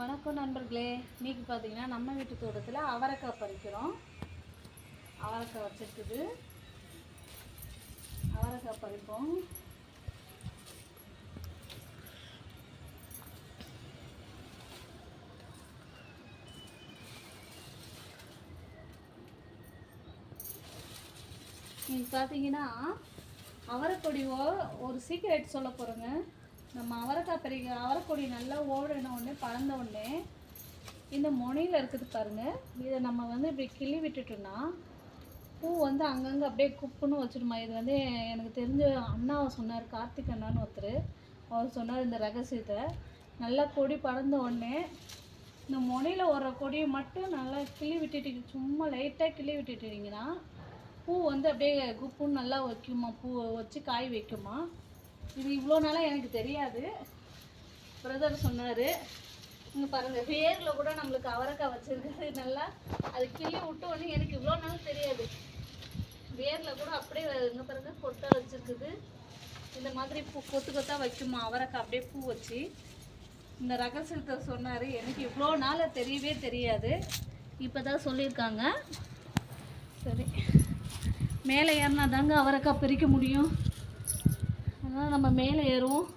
வணக்கம் நண்பர்களே. இன்றைக்கி பார்த்தீங்கன்னா நம்ம வீட்டு தோட்டத்தில் அவரைக்காய் பறிக்கிறோம். அவரைக்காய் வச்சுருக்குது. அவரைக்காய் பறிப்போம். நீங்கள் பார்த்தீங்கன்னா அவரைக்கொடி ஒரு சீக்ரெட் சொல்ல போகிறேங்க நம்ம அவரைக்காய் பெரிய அவரைக்கொடி நல்லா ஓடின உடனே பறந்த உடனே இந்த முனையில் இருக்குது பாருங்கள் இதை நம்ம வந்து இப்படி கிள்ளி விட்டுட்டோம்னா பூ வந்து அங்கங்கே அப்படியே குப்புன்னு வச்சிடுமா. இது வந்து எனக்கு தெரிஞ்ச அண்ணாவை சொன்னார் கார்த்திக் அண்ணான்னு ஒருத்தர். அவர் சொன்னார் இந்த ரகசியத்தை. நல்லா கொடி பறந்த உடனே இந்த முனையில் வர்ற கொடியை மட்டும் நல்லா கிள்ளி விட்டுட்டு சும்மா லைட்டாக கிள்ளி விட்டுட்டீங்கன்னா பூ வந்து அப்படியே குப்புன்னு நல்லா வைக்குமா? பூ வச்சு காய் வைக்குமா? இது இவ்வளோ நாளாக எனக்கு தெரியாது. பிரதர் சொன்னார். இங்கே பாருங்கள் வேரில் கூட நம்மளுக்கு அவரைக்காய் வச்சுருக்குது நல்லா அது கிள்ளி விட்டோன்னே எனக்கு இவ்வளோ நாள் தெரியாது. வேரில் கூட அப்படியே இங்கே பாருங்கள் கொட்டை வச்சுருக்குது. இந்த மாதிரி பூ கொத்து கொத்தா வைக்குமா அவரைக்காய் அப்படியே பூ வச்சு. இந்த ரகசியத்தை சொன்னார். எனக்கு இவ்வளோ நாள் தெரியவே தெரியாது. இப்போ தான் சொல்லியிருக்காங்க. சரி. மேலே ஏறினா தாங்க அவரைக்காய் பிரிக்க முடியும். அதனால் நம்ம மேலே ஏறுவோம்.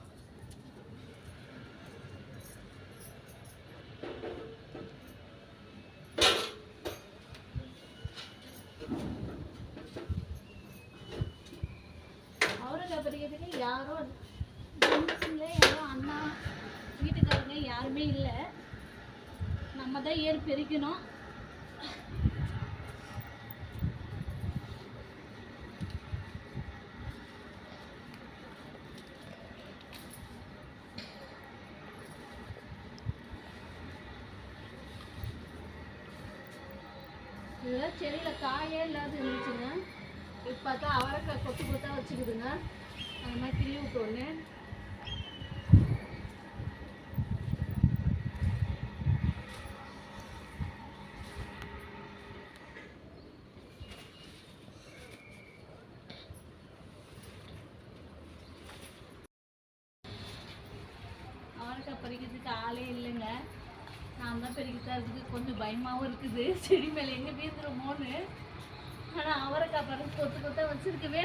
அவரைக்காய் பறிக்கிறதுக்கு யாரோ ஃப்ரெண்ட்ஸுங்களே யாரோ அண்ணா வீட்டுக்காரங்க யாருமே இல்லை. நம்ம தான் ஏறி பெருக்கணும் இதெல்லாம் செடியில் காயே இல்லாத இருந்துச்சுங்க. இப்போ பார்த்தா அவரைக்காய் கொத்து கொத்தா வச்சுக்குதுங்க. அந்த மாதிரி கிள்ளி விட்டோன்னே அவரைக்காய் பறிக்கிறதுக்கு ஆளே இல்லைங்க. நான் தான் பெருகிட்டா இருக்குது கொஞ்சம் பயமாகவும் இருக்குது. செடி மேலே எங்கே வீந்துருமோன்னு ஆனால் அவரைக்காய் பறந்து கொத்து கொத்தா வச்சுருக்கவே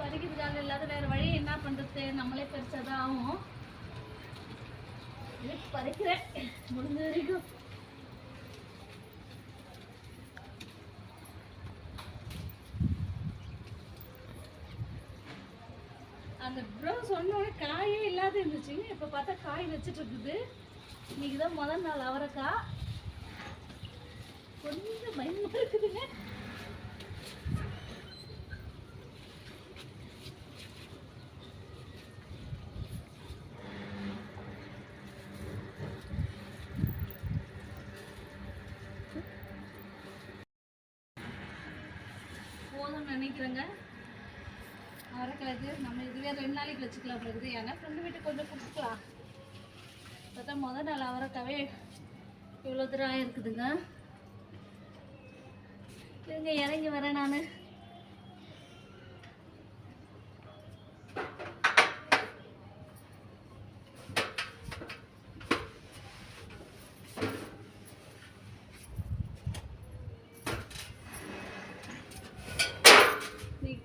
பறிக்கிறதுக்காக இல்லாத வேறு வழி என்ன பண்ணுறது நம்மளே பறிச்சாதான் ஆகும். இது பறிக்கிறேன். முடிஞ்ச வரைக்கும். அந்த ப்ரோ சொன்னோடனே காயே இல்லாத இருந்துச்சுங்க. இப்போ பார்த்தா காய் வச்சுட்டு இருக்குது. இன்னைக்கு தான் முதல் நாள் அவரைக்காய். கொஞ்சம் பயமா இருக்குதுங்க. போதும்னு நினைக்கிறேங்க. அவரைக்கிழக்கு நம்ம இதுவே ரெண்டு நாளைக்கு வச்சுக்கலாம் அப்படி இருக்குது. ஏன்னா ஃப்ரெண்டு வீட்டுக்கு கொஞ்சம் பார்த்தா முதல் நாள் அவரைக்காவே இவ்வளோ தூரம் ஆயிருக்குதுங்க. இருங்க இறங்கி வரேன் நான்?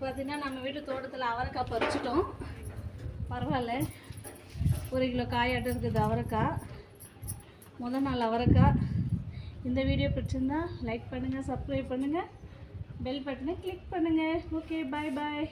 பார்த்தீங்கன்னா நம்ம வீட்டு தோட்டத்தில் அவரைக்காய் பறிச்சிட்டோம். பரவாயில்ல. ஒரு கிலோ காயாட்டம் இருக்குது அவரைக்காய். முதல் நாள் அவரைக்காய். இந்த வீடியோ பிடிச்சிருந்தா லைக் பண்ணுங்கள் சப்ஸ்கிரைப் பண்ணுங்கள் பெல் பட்டனை கிளிக் பண்ணுங்கள் ஓகே பாய் பாய்